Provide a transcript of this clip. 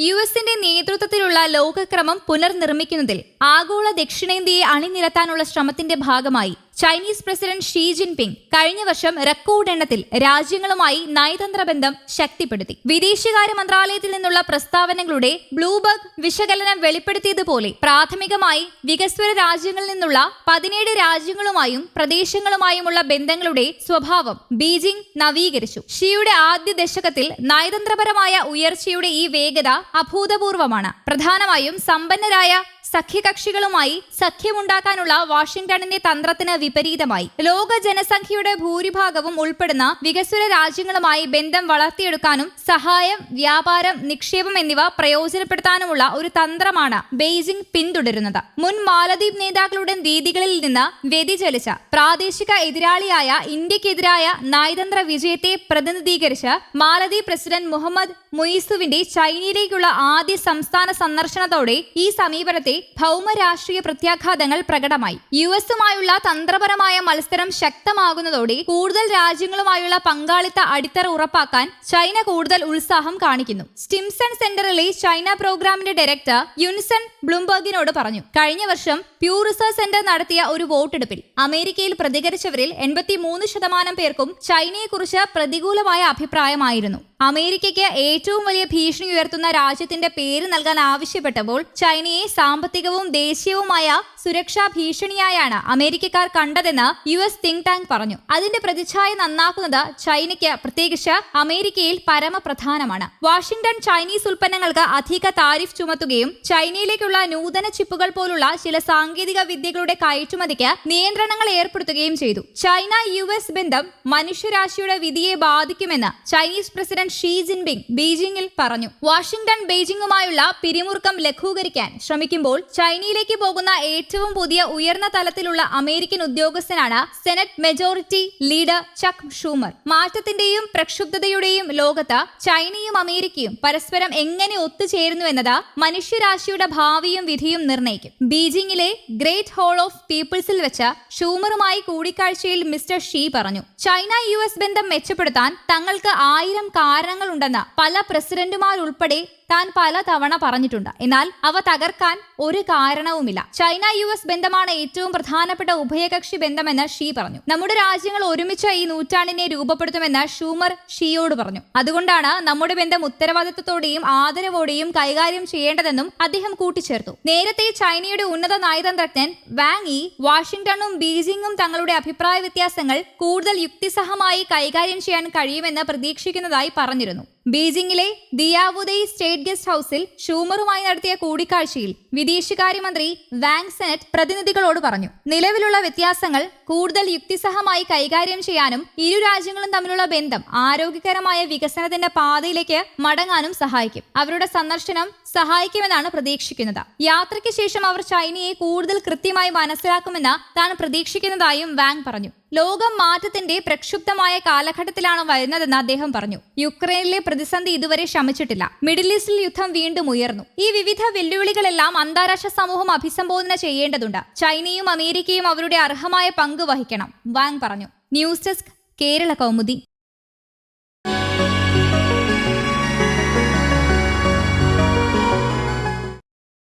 U എസിന്റെ നേതൃത്വത്തിലുള്ള ലോകക്രമം പുനർനിർമ്മിക്കുന്നതിൽ ആഗോള ദക്ഷിണേന്ത്യയെ അണിനിരത്താനുള്ള ശ്രമത്തിന്റെ ഭാഗമായി ചൈനീസ് പ്രസിഡന്റ് ഷീ ജിൻപിങ് കഴിഞ്ഞ വർഷം റെക്കോർഡ് എണ്ണത്തിൽ രാജ്യങ്ങളുമായി നയതന്ത്ര ബന്ധം ശക്തിപ്പെടുത്തി. വിദേശകാര്യ മന്ത്രാലയത്തിൽ നിന്നുള്ള പ്രസ്താവനകളുടെ ബ്ലൂബർഗ് വിശകലനം വെളിപ്പെടുത്തിയതുപോലെ പ്രാഥമികമായി വികസ്വര രാജ്യങ്ങളിൽ നിന്നുള്ള പതിനേഴ് രാജ്യങ്ങളുമായും പ്രദേശങ്ങളുമായുമുള്ള ബന്ധങ്ങളുടെ സ്വഭാവം ബീജിംഗ് നവീകരിച്ചു. ഷിയുടെ ആദ്യ ദശകത്തിൽ നയതന്ത്രപരമായ ഉയർച്ചയുടെ ഈ വേഗത അഭൂതപൂർവമാണ്. പ്രധാനമായും സമ്പന്നരായ സഖ്യകക്ഷികളുമായി സഖ്യമുണ്ടാക്കാനുള്ള വാഷിംഗ്ടണിന്റെ തന്ത്രത്തിന് വിപരീതമായി. ലോക ജനസംഖ്യയുടെ ഭൂരിഭാഗവും ഉൾപ്പെടുന്ന വികസ്വര രാജ്യങ്ങളുമായി ബന്ധം വളർത്തിയെടുക്കാനും സഹായം വ്യാപാരം നിക്ഷേപം എന്നിവ പ്രയോജനപ്പെടുത്താനുമുള്ള ഒരു തന്ത്രമാണ് ബെയ്ജിംഗ് പിന്തുടരുന്നത്. മുൻ മാലദ്വീപ് നേതാക്കളുടെ രീതികളിൽ നിന്ന് വ്യതിചലിച്ച പ്രാദേശിക എതിരാളിയായ ഇന്ത്യക്കെതിരായ നയതന്ത്ര വിജയത്തെ പ്രതിനിധീകരിച്ച് മാലദ്വീപ് പ്രസിഡന്റ് മുഹമ്മദ് മുയിസുവിന്റെ ചൈനയിലേക്കുള്ള ആദ്യ സംസ്ഥാന സന്ദർശനത്തോടെ ഈ സമീപനത്തെ ഭൗമരാഷ്ട്രീയ പ്രത്യാഘാതങ്ങൾ പ്രകടമായി. യു എസുമായുള്ള തന്ത്രപരമായ മത്സരം ശക്തമാകുന്നതോടെ കൂടുതൽ രാജ്യങ്ങളുമായുള്ള പങ്കാളിത്ത അടിത്തറ ഉറപ്പാക്കാൻ ചൈന കൂടുതൽ ഉത്സാഹം കാണിക്കുന്നു. സ്റ്റിംസൺ സെന്ററിലെ ചൈന പ്രോഗ്രാമിന്റെ ഡയറക്ടർ യുൻസൺ ബ്ലൂംബർഗിനോട് പറഞ്ഞു കഴിഞ്ഞ വർഷം പ്യൂ റിസർച്ച് സെന്റർ നടത്തിയ ഒരു വോട്ടെടുപ്പിൽ അമേരിക്കയിൽ പ്രതികരിച്ചവരിൽ എൺപത്തിമൂന്ന് ശതമാനം പേർക്കും ചൈനയെക്കുറിച്ച് പ്രതികൂലമായ അഭിപ്രായമായിരുന്നു. അമേരിക്കയ്ക്ക് ഏറ്റവും വലിയ ഭീഷണി ഉയർത്തുന്ന രാജ്യത്തിന്റെ പേര് നൽകാൻ ആവശ്യപ്പെട്ടപ്പോൾ ചൈനയെ സാമ്പത്തികവും ദേശീയവുമായ സുരക്ഷാ ഭീഷണിയായാണ് അമേരിക്കക്കാർ കണ്ടതെന്ന് യു എസ് തിങ്ക് ടാങ്ക് പറഞ്ഞു. അതിന്റെ പ്രതിച്ഛായ നന്നാക്കുന്നത് ചൈനയ്ക്ക് പ്രത്യേകിച്ച് അമേരിക്കയിൽ പരമപ്രധാനമാണ്. വാഷിംഗ്ടൺ ചൈനീസ് ഉൽപ്പന്നങ്ങൾക്ക് അധിക താരിഫ് ചുമത്തുകയും ചൈനയിലേക്കുള്ള നൂതന ചിപ്പുകൾ പോലുള്ള ചില സാങ്കേതിക വിദ്യകളുടെ കയറ്റുമതിക്ക് നിയന്ത്രണങ്ങൾ ഏർപ്പെടുത്തുകയും ചെയ്തു. ചൈന യു ബന്ധം മനുഷ്യരാശിയുടെ വിധിയെ ബാധിക്കുമെന്ന് ചൈനീസ് പ്രസിഡന്റ് ഷീ ജിൻപിങ് ബീജിംഗിൽ പറഞ്ഞു വാഷിംഗ്ടൺ ബെയ്ജിംഗുമായുള്ള പിരിമുറുക്കം ലഘൂകരിക്കാൻ ശ്രമിക്കുമ്പോൾ ചൈനയിലേക്ക് പോകുന്ന ഏറ്റവും പുതിയ ഉയർന്ന തലത്തിലുള്ള അമേരിക്കൻ ഉദ്യോഗസ്ഥനാണ് senate majority leader Chuck Schumer. മാറ്റത്തിന്റെയും പ്രക്ഷുബ്ധതയുടെയും ലോകത്ത് ചൈനയും അമേരിക്കയും പരസ്പരം എങ്ങനെ ഒത്തുചേരുന്നു എന്നത് മനുഷ്യരാശിയുടെ ഭാവിയും വിധിയും നിർണയിക്കും ബീജിംഗിലെ ഗ്രേറ്റ് ഹാൾ ഓഫ് പീപ്പിൾസിൽ വെച്ച് ഷൂമറുമായി കൂടിക്കാഴ്ചയിൽ മിസ്റ്റർ ഷീ പറഞ്ഞു ചൈന യു എസ് ബന്ധം മെച്ചപ്പെടുത്താൻ തങ്ങൾക്ക് ആയിരം കാരണങ്ങളുണ്ടെന്ന് പല പ്രസിഡന്റുമാരുൾപ്പെടെ താൻ പല തവണ പറഞ്ഞിട്ടുണ്ട്. എന്നാൽ അവ തകർക്കാൻ ഒരു കാരണവുമില്ല. ചൈന യു എസ് ബന്ധമാണ് ഏറ്റവും പ്രധാനപ്പെട്ട ഉഭയകക്ഷി ബന്ധമെന്ന് ഷീ പറഞ്ഞു. നമ്മുടെ രാജ്യങ്ങൾ ഒരുമിച്ച് ഈ നൂറ്റാണ്ടിനെ രൂപപ്പെടുത്തുമെന്ന് ഷൂമർ ഷീയോട് പറഞ്ഞു. അതുകൊണ്ടാണ് നമ്മുടെ ബന്ധം ഉത്തരവാദിത്വത്തോടെയും ആദരവോടെയും കൈകാര്യം ചെയ്യേണ്ടതെന്നും അദ്ദേഹം കൂട്ടിച്ചേർത്തു. നേരത്തെ ചൈനയുടെ ഉന്നത നയതന്ത്രജ്ഞൻ വാങ് ഇ വാഷിംഗ്ടണും ബീജിംഗും തങ്ങളുടെ അഭിപ്രായ വ്യത്യാസങ്ങൾ കൂടുതൽ യുക്തിസഹമായി കൈകാര്യം ചെയ്യാൻ കഴിയുമെന്ന് പ്രതീക്ഷിക്കുന്നതായി പറഞ്ഞിരുന്നു ബീജിംഗിലെ ദിയാവുദൈ സ്റ്റേറ്റ് ഗസ്റ്റ് ഹൌസിൽ ഷൂമറുമായി നടത്തിയ കൂടിക്കാഴ്ചയിൽ വിദേശകാര്യമന്ത്രി വാങ് സെനറ്റ് പ്രതിനിധികളോട് പറഞ്ഞു നിലവിലുള്ള വ്യത്യാസങ്ങൾ കൂടുതൽ യുക്തിസഹമായി കൈകാര്യം ചെയ്യാനും ഇരു രാജ്യങ്ങളും തമ്മിലുള്ള ബന്ധം ആരോഗ്യകരമായ വികസനത്തിന്റെ പാതയിലേക്ക് മടങ്ങാനും സഹായിക്കും. അവരുടെ സന്ദർശനം സഹായിക്കുമെന്നാണ് പ്രതീക്ഷിക്കുന്നത്. യാത്രയ്ക്ക് ശേഷം അവർ ചൈനയെ കൂടുതൽ കൃത്യമായി മനസ്സിലാക്കുമെന്ന് താൻ പ്രതീക്ഷിക്കുന്നതായും വാങ് പറഞ്ഞു. ലോകം മാറ്റത്തിന്റെ പ്രക്ഷുബ്ധമായ കാലഘട്ടത്തിലാണ് വരുന്നതെന്ന് അദ്ദേഹം പറഞ്ഞു. യുക്രൈനിലെ പ്രതിസന്ധി ഇതുവരെ ശമിച്ചിട്ടില്ല. മിഡിൽ ഈസ്റ്റിൽ യുദ്ധം വീണ്ടും ഉയർന്നു. ഈ വിവിധ വെല്ലുവിളികളെല്ലാം അന്താരാഷ്ട്ര സമൂഹം അഭിസംബോധന ചെയ്യേണ്ടതുണ്ട്. ചൈനയും അമേരിക്കയും അവരുടെ അർഹമായ പങ്ക് വഹിക്കണം. വാങ് പറഞ്ഞു. News desk Kerala Kaumudi.